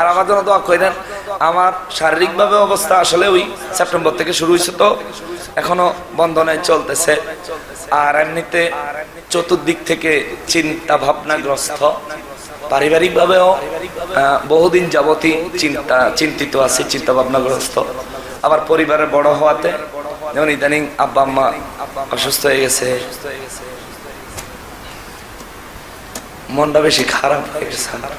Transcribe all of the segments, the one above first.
আর আমার জন্য দোয়া করেন আমার শারীরিক ভাবে অবস্থা আসলে ওই সেপ্টেম্বর থেকে শুরু হয়েছে তো, এখনও বন্ধনায় চলতেছে। আর এমনিতে চতুর্দিক থেকে চিন্তা ভাবনাগ্রস্ত পারিবারিক ভাবেও বহুদিন যাবতই চিন্তা, চিন্তিত আছি চিন্তা ভাবনাগ্রস্ত আবার পরিবারের বড় হওয়াতে, যেমন ইদানিং আব্বা আম্মা অসুস্থ হয়ে গেছে। মনটা বেশি খারাপ হয়ে গেছে। আমার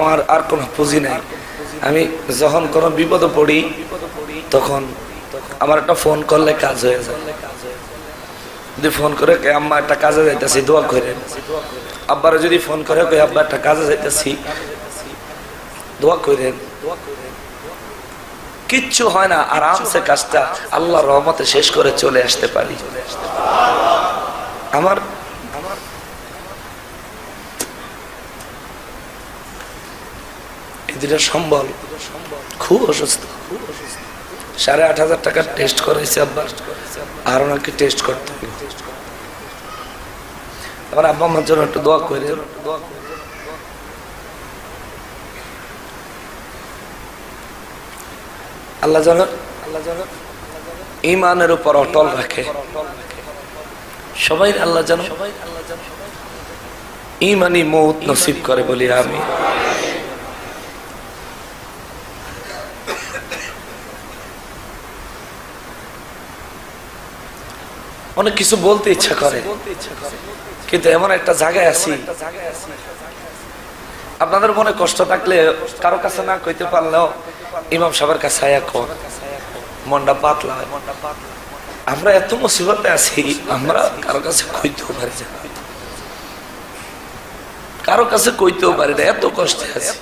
আমার আর কোনো পুঁজি নাই। আমি যখন কোনো বিপদে পড়ি, তখন আমার একটা ফোন করলে কাজ হয়ে যায়। যদি ফোন করে কে আম্মা, একটা কাজে যাইতেছি, দোয়া করে আব্বারা যদি ফোন করে কে আব্বা, একটা কাজে যাইতেছি, দোয়া করেন। কিচ্ছু হয় না, আরামসে কাজটা আল্লাহ রহমতে শেষ করে চলে আসতে পারি। আমার দুটা সম্বল। খুব অসুস্থ। সাড়ে আট হাজার টাকার টেস্ট করাইছে আব্বার আর ওনাকে টেস্ট করতে হবে। আবার আব্বা আমার জন্য একটু দোয়া করে আল্লাহ যেন আল্লাহ ইমানের উপর অটল রাখে। সবাই আল্লাহ যেন ইমানি মৌত নসিব করে বলি আমি অনেক কিছু বলতে ইচ্ছা করে। কিন্তু এমন একটা জায়গায় আছি। আপনাদের মনে কষ্ট থাকলে কারও কাছে না কইতে পারলেও ইমাম সাহেবের কাছে আয়া কর। মনটা পাতলা। আমরা এত মুসিবতে আছি, আমরা কারও কাছে কইতেও পারি না। কারও কাছে কইতেও পারি না, এত কষ্টে আছে।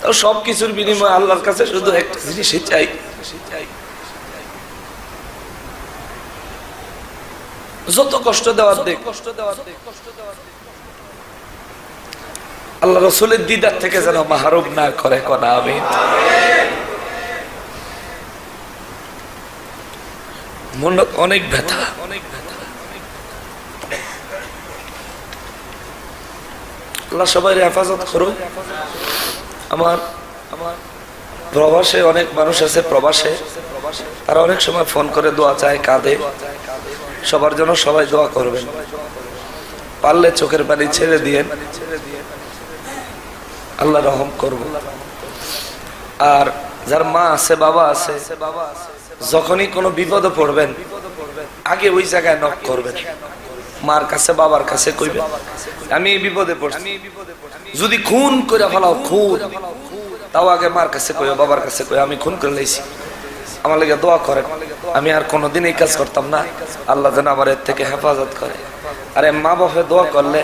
তাও সব কিছুর বিনিময়ে আল্লাহর কাছে শুধু একটা জিনিসই চাই। যত কষ্ট দেওয়ার দেখ আল্লাহ রসুলের দিদার থেকে যেন মাহরুম না করে কনা আমি মন অনেক ব্যথা। অনেক ব্যথা আল্লাহ সবাই হেফাজত করুন আমার আমার প্রবাসে অনেক মানুষ আছে প্রবাসে। তারা অনেক সময় ফোন করে দোয়া চায় কাঁদে। সবার জন্য সবাই দোয়া করবেন। পারলে চোখের পানি ছেড়ে দিয়ে আল্লাহ রহম করব। আর যার মা আছে, বাবা আছে, যখনই কোনো বিপদে পড়বেন, আগে ওই জায়গায় নক করবেন। মার কাছে, বাবার কাছে কইবেন, আমি এই বিপদে পড়ছি। যদি খুন করে ফেলাও, খুন। তাও আগে মার কাছে কই বাবার কাছে কই আমি খুন করে লাইছি। আমার লেগে দোয়া করেন। আমি আর কোনোদিন এই কাজ করতাম না। আল্লাহ যেন আমার এর থেকে হেফাজত করে। আরে মা বাপে দোয়া করলে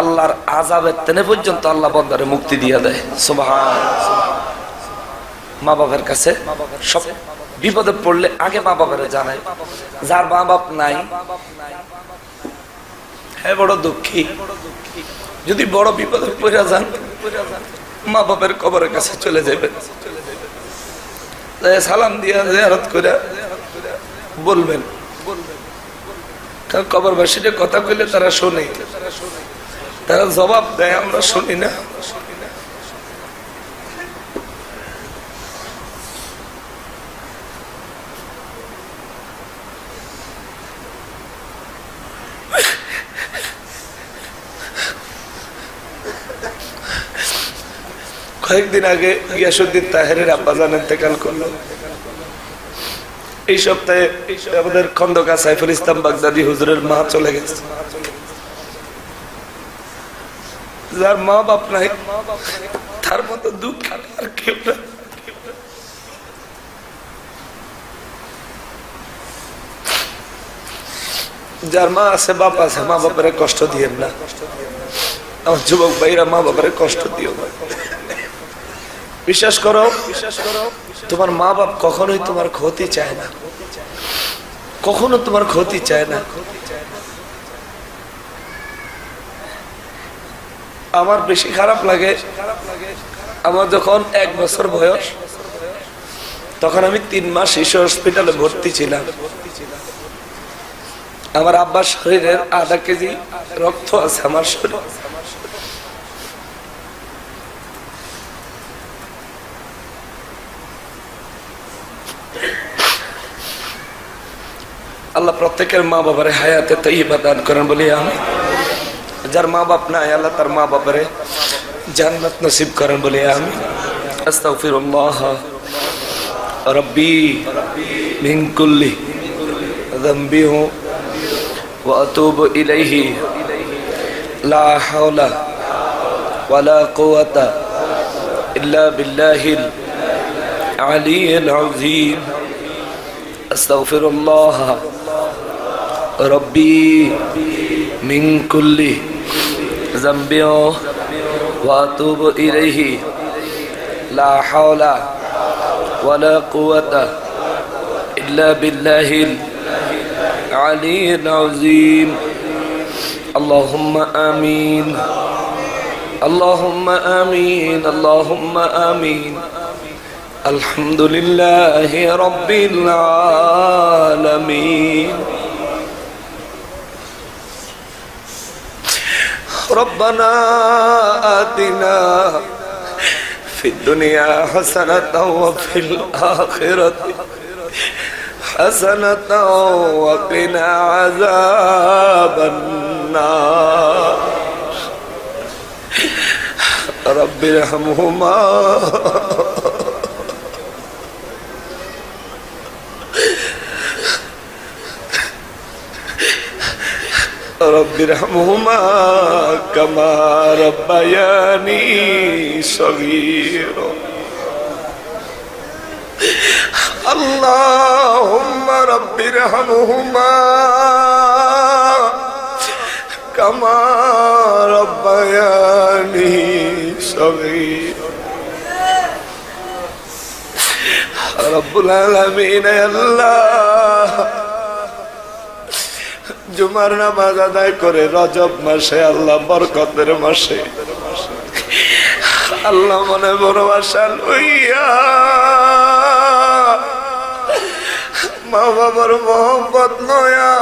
আল্লাহর আজাবের তেনে পর্যন্ত আল্লাহ বন্দারে মুক্তি দিয়ে দেয়। সুবহান। মা বাপের কাছে সব বিপদে পড়লে আগে মা বাপের জানায় যার মা বাপ নাই হ্যাঁ বড় দুঃখী, যদি বড় বিপদে পড়ে যান, মা বাপের কবরের কাছে চলে যাবে সালাম দিয়া জিয়ারত করে বলবেন। কারণ কবরবাসীরা কথা কইলে তারা শোনে। তারা জবাব দেয়, আমরা শুনি না। কয়েকদিন আগে গিয়াসুদ্দিন তাহেরের আব্বাজান ইন্তেকাল করল। এই সপ্তাহে আমাদের খন্দকা সাইফুল ইসলাম বাগদাদি হুজুরের মা চলে গেছে। যার মা বাপ নাই, তার মতো দুঃখ আর কেউ না। যার মা আছে, বাপ আছে, মা বাপের কষ্ট দিয়ে না। আমার যুবক ভাইরা মা বাপের কষ্ট দিও না। বিশ্বাস করো বিশ্বাস করো, তোমার মা বাপ কখনোই তোমার ক্ষতি চায় না। কখনো তোমার ক্ষতি চায় না। আমার বেশি খারাপ লাগে, আমার যখন এক বছর বয়স, তখন আমি তিন মাস শিশু হসপিটালে ভর্তি ছিলাম। আমার আব্বার শরীরের আধা কেজি রক্ত আছে আমার শরীর আল্লাহ প্রত্যেকের মা বাবারে হায়াতে তৈবা দান করেন বলি আমি যার মা বাপ নাই, আল্লাহ তার মা বাবারে জান্নাত নসিব করেন বলি আমি আস্তাগফিরুল্লাহ। রব্বি মিন কুল্লি ذنبي ওয়া আতুবু ইলাইহি। লা হাওলা ওয়ালা কুওয়াতা ইল্লা বিল্লাহিল আলিয়্যিল আযীম। أستغفر الله ربي من كل ذنب واتوب اليه لا حول ولا قوه الا بالله العلي العظيم اللهم امين اللهم امين اللهم امين الحمد لله رب العالمين ربنا آتنا في الدنيا حسنة وفي الآخرة حسنة وقنا عذاب النار. رب ارحمهما. رب ارحمهما كما ربياني صغيرا اللهم رب ارحمهما كما ربياني صغيرا رب العالمين يا الله জুমার নামাজ আদায় করে রজব মাসে, আল্লাহ বরকতের মাসে। আল্লাহ মনে বড় মা বাবার মোহব্বত নয়া।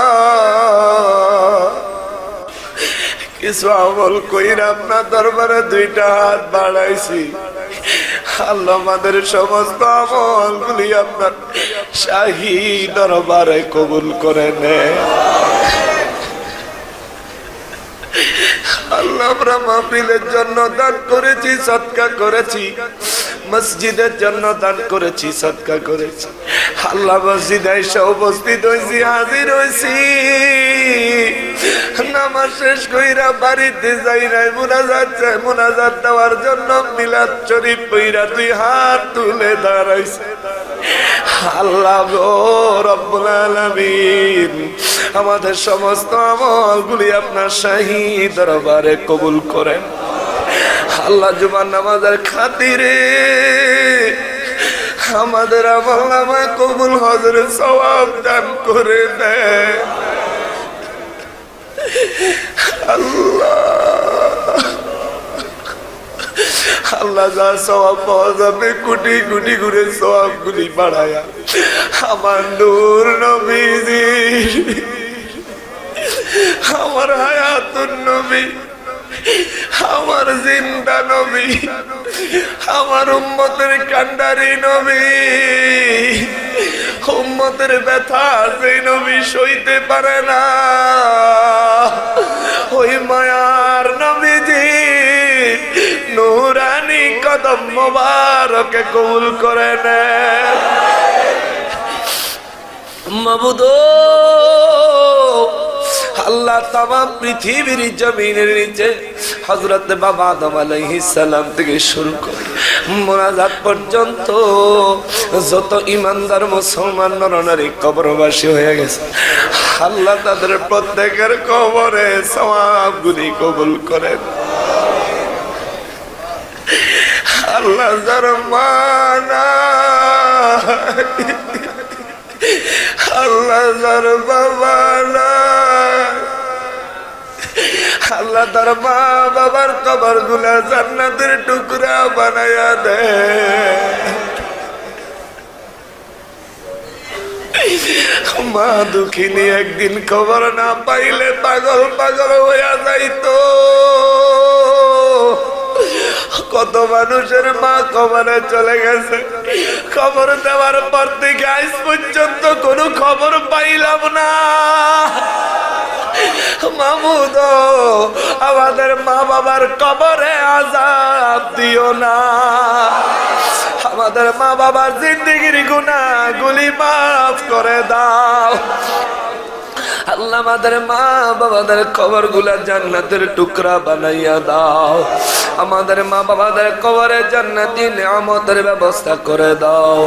কিছু আমল কইরা আপনার দরবারে দুইটা হাত বাড়াইছি। আল্লাহ আমাদের সমস্ত আমল গুলি আপনার শাহী দরবারে কবুল করে নেয় আল্লাহ আমরা মাহফিলের জন্য দান করেছি সৎকা করেছি। মসজিদের জন্য দান করেছি সৎকা করেছি। আল্লাহ মসজিদ এসে উপস্থিত হয়েছি, হাজির হয়েছি। নামাজ শেষ কইরা বাড়িতে যাই নাই মোনাজাত চাই মোনাজাত দেওয়ার জন্য মিলাদ শরীফ কইরা তুই হাত তুলে দাঁড়াইছে। আল্লাহ গো রব্বুল আলামিন, আমাদের সমস্ত আমলগুলি আপনার শাহী দরবারে কবুল করেন। আল্লাহ জুমার নামাজের খাতিরে আমাদের আমল নামায় কবুল হজরে সওয়াব দান করে দেয়। আল্লাহ। যা সবাব পাওয়া যাবে, কোটি কোটি করে সবাব গুলি বাড়ায়া। আমার নূর নবীজি আমার হায়াতুর নবী। আমার জিন্দা নবী, আমার উম্মতের কান্ডারি নবী, উম্মতের ব্যথা যে নবী সইতে পারে না। ওই মায়ার নবীজি, নুরানি কদম মোবারকে কবুল করে নেন। মাবুদো আল্লাহ তামাম পৃথিবীর জমিনের নিচে হজরত বাবা আদম সালাম থেকে শুরু করে মোনাজাত পর্যন্ত যত ইমানদার মুসলমান নরনারী কবরবাসী হয়ে গেছে, আল্লাহ তাদের প্রত্যেকের কবরে সওয়াবগুলি কবুল করেন আল্লাহ যার মানা, আল্লাহ যার বাবা নাই। আল্লাহ তার মা বাবার কবরগুলা জান্নাতের টুকরা বানায়া দে। মা দুঃখিনী একদিন খবর না পাইলে পাগল পাগল হইয়া যাইতো। কত মানুষের মা কবরে চলে গেছে। খবর দেওয়ার পর থেকে আজ পর্যন্ত কোনো খবর পাইলাম না। মামুদ, আমাদের মা বাবার কবরে আজাদ দিও না। আমাদের মা বাবার জিন্দিগির গুনা গুলি মাফ করে দাও। আল্লাহ আমাদের মা বাবাদের কবরগুলা জান্নাতের টুকরা বানাইয়া দাও। আমাদের মা বাবাদের কবরে জান্নাতি নিয়ামতের ব্যবস্থা করে দাও।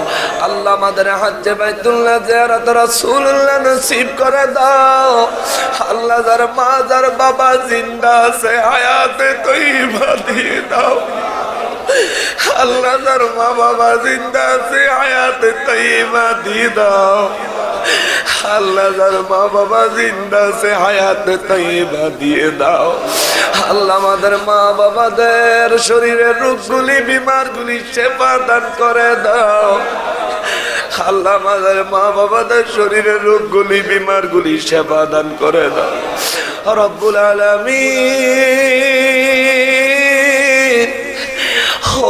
আল্লাহ আমাদের হাজ্জে বাইতুল্লাহ জিয়ারত রাসূলুল্লাহ নসিব করে দাও। আল্লাহ যার মা, যার বাবা জিন্দা আছে, হায়াতে তৈবা দিয়ে দাও। আল্লাহ যার মা বাবা জিন্দা আছে, হায়াতে তৈবা দিয়ে দাও। আল্লাহ যার মা বাবা জিন্দা আছে হায়াতে তৈবা দিয়ে দাও। আল্লাহ আমাদের মা বাবাদের শরীরের রোগগুলি, বিমারগুলি সেবা দান করে দাও। আল্লাহ আমাদের মা বাবাদের শরীরের রোগগুলি, বিমারগুলি সেবা দান করে দাও। রব্বুল আলামিন,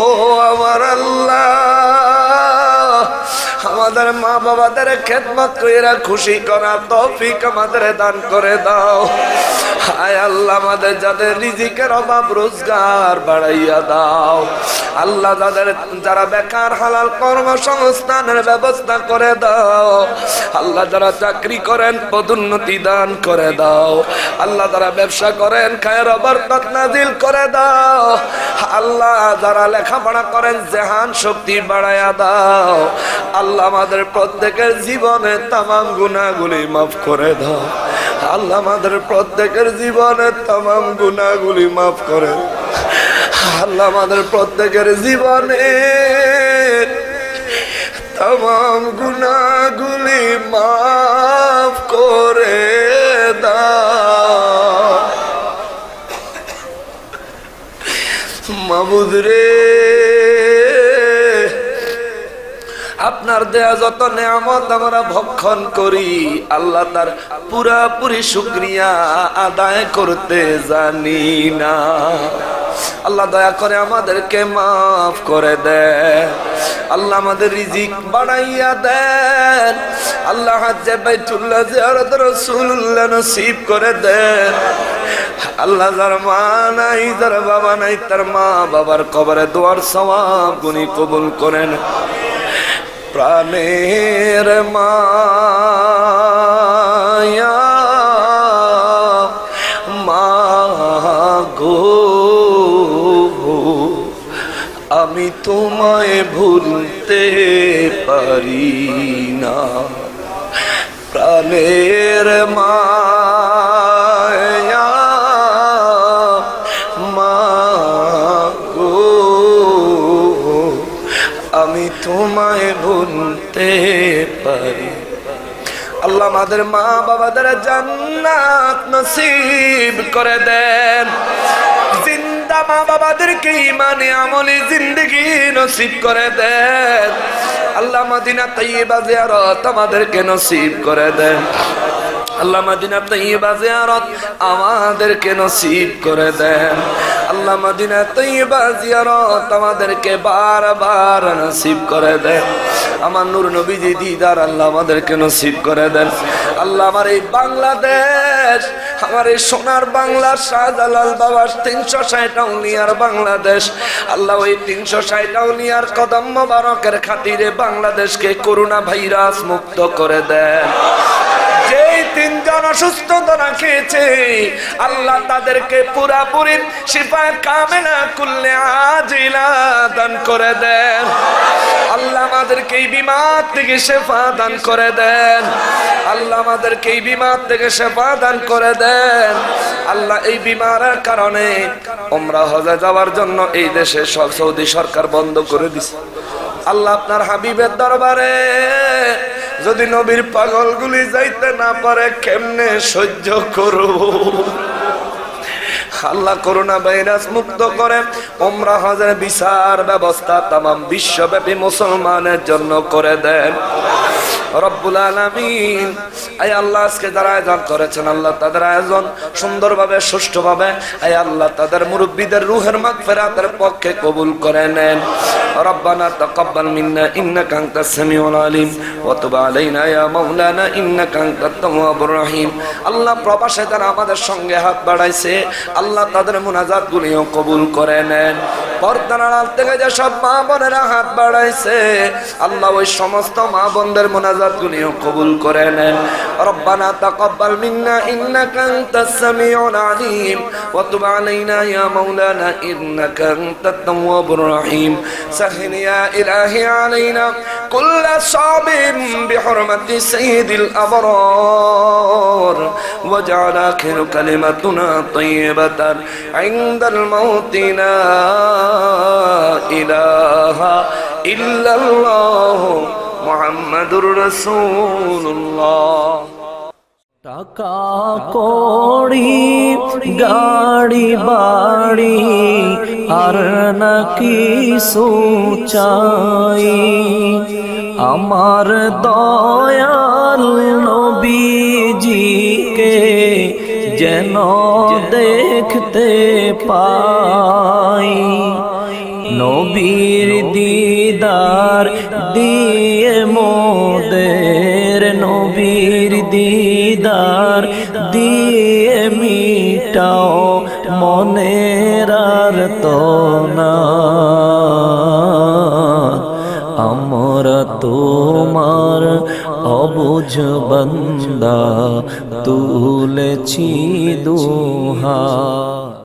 ও আমাদের মা বাবাদের খেদমত কইরা খুশি করা তৌফিক আমাদের দান করে দাও। হায় আল্লাহ, আমাদের যাদের রিজিকের অভাব রোজগার বাড়াইয়া দাও। আল্লাহ যাদের, যারা বেকার হালাল কর্মসংস্থানের ব্যবস্থা করে দাও। আল্লাহ যারা চাকরি করেন, পদোন্নতি দান করে দাও। আল্লাহ যারা ব্যবসা করেন, খায়ের বরকত নাজিল করে দাও। আল্লাহ যারা লেখাপড়া করেন, জেহান শক্তি বাড়াইয়া দাও। আল্লাহ আমাদের প্রত্যেকের জীবনে তামাম গুণাগুলি মাফ করে দাও। আল্লাহ আমাদের প্রত্যেকের জীবনের তামাম গুণাগুলি মাফ করে। আল্লাহ আমাদের প্রত্যেকের জীবনে তাম গুণাগুলি মাফ করে দাও। মাবুদ রে। আপনার দেয়া যত নেয়ামত আমরা ভক্ষণ করি, আল্লাহ তার পুরাপুরি শুক্রিয়া আদায় করতে জানি না। আল্লাহ দয়া করে আমাদেরকে মাফ করে দেন। আল্লাহ আমাদের রিজিক বাড়াইয়া দেন। আল্লাহ হাজ্জে বাইতুল্লাহ জিয়ারত রাসূলুল্লাহ নসিব করে দেন। আল্লাহ যার মা নাই, যার বাবা নাই, তার মা বাবার কবরে দোয়ার সওয়াব গুনি কবুল করেন। প্রাণের মা গো আমি তোমায় ভুলতে পারি না। প্রাণের মায়া পারি। আল্লাহ আমাদের মা বাবাদের জান্নাত নসিব করে দেন। জিন্দা মা বাবাদেরকে ইমানে আমলে জিন্দগি নসিব করে দেন। আল্লাহ মদিনা তৈবা জিয়ারত আমাদেরকে নসিব করে দেন। আল্লাহ মদিনা তৈবা জিয়ারত আমাদেরকে নসিব করে দেন। আল্লাহ মদিনা তৈবা জিয়ারত আমাদেরকে বারবার নসিব করে দেন। আমার নূর নবীজি দিদার আল্লাহ আমাদেরকে নসিব করে দেন। আল্লাহ আমার এই বাংলাদেশ, আমার এই সোনার বাংলা, শাহজালাল বাবার তিনশো ষাট আউলিয়ার বাংলাদেশ। আল্লাহ ওই তিনশো ষাট আউলিয়ার কদম মোবারকের খাতিরে বাংলাদেশকে করোনা ভাইরাস মুক্ত করে দেন। যেই তিনজন অসুস্থতা খেয়েছে। আল্লাহ তাদেরকে পুরাপুরি শিফা করলে আজিলা দান করে দেন। আল্লাহ আমাদেরকে এই বিমার থেকে শেফা দান করে দেন। আল্লাহ আমাদেরকে এই বিমার থেকে শেফা দান করে দেন। আল্লাহ এই বিমারের কারণে আমরা হজে যাওয়ার জন্য এই দেশে সৌদি সরকার বন্ধ করে দিছে। আল্লাহ আপনার হাবিবের দরবারে যদি নবীর পাগলগুলি যাইতে না পারে, কেমনে সহ্য করো আল্লাহ করোনা ভাইরাস মুক্ত করে। ওমরা হজের বিচার ব্যবস্থা তাম বিশ্বব্যাপী মুসলমানের জন্য করে দেন। রব্বুল আলামিন আয় আল্লাহ আজকে যারা আয়োজন করেছেন আল্লাহ তাদের আয়োজন সুন্দরভাবে সুষ্ঠুভাবে আয় আল্লাহ তাদের মুরব্বীদের রুহের মাগফিরাতের পক্ষে কবুল করে নেন ربنا تقبل منا انك انت السميع العليم وتب علينا يا مولانا انك انت التواب الرحيم আল্লাহ প্রবাসে যারা আমাদের সঙ্গে হাত বাড়াইছে আল্লাহ তাদের মুনাজাত গুলিও কবুল করে নেন পর্দার আড়াল থেকে যে সব মা বোনেরা হাত বাড়াইছে আল্লাহ ওই সমস্ত মা বোনদের মুনাজাত গুলিও কবুল করে নেন ربنا تقبل منا انك انت السميع العليم وتب علينا يا مولانا انك انت التواب الرحيم سهل يا الهي علينا كل صعب بحرمة سيد الأبرار واجعل آخر كلمتنا طيبة عند الموت لا ইলাহা ইল্লাল্লাহ মুহাম্মাদুর রাসূলুল্লাহ। টাকা, কড়ি, গাড়ি, বাড়ি, আর নাকি সুচাই। আমার দয়াল নবীজিকে যেন দেখতে পাই। নবীর দিদার দিয়ে মোদের নবীর দিদার দিয়ে মিটাও মনের আর না আমরা তোমার অবুঝ বন্দা, তুলেছি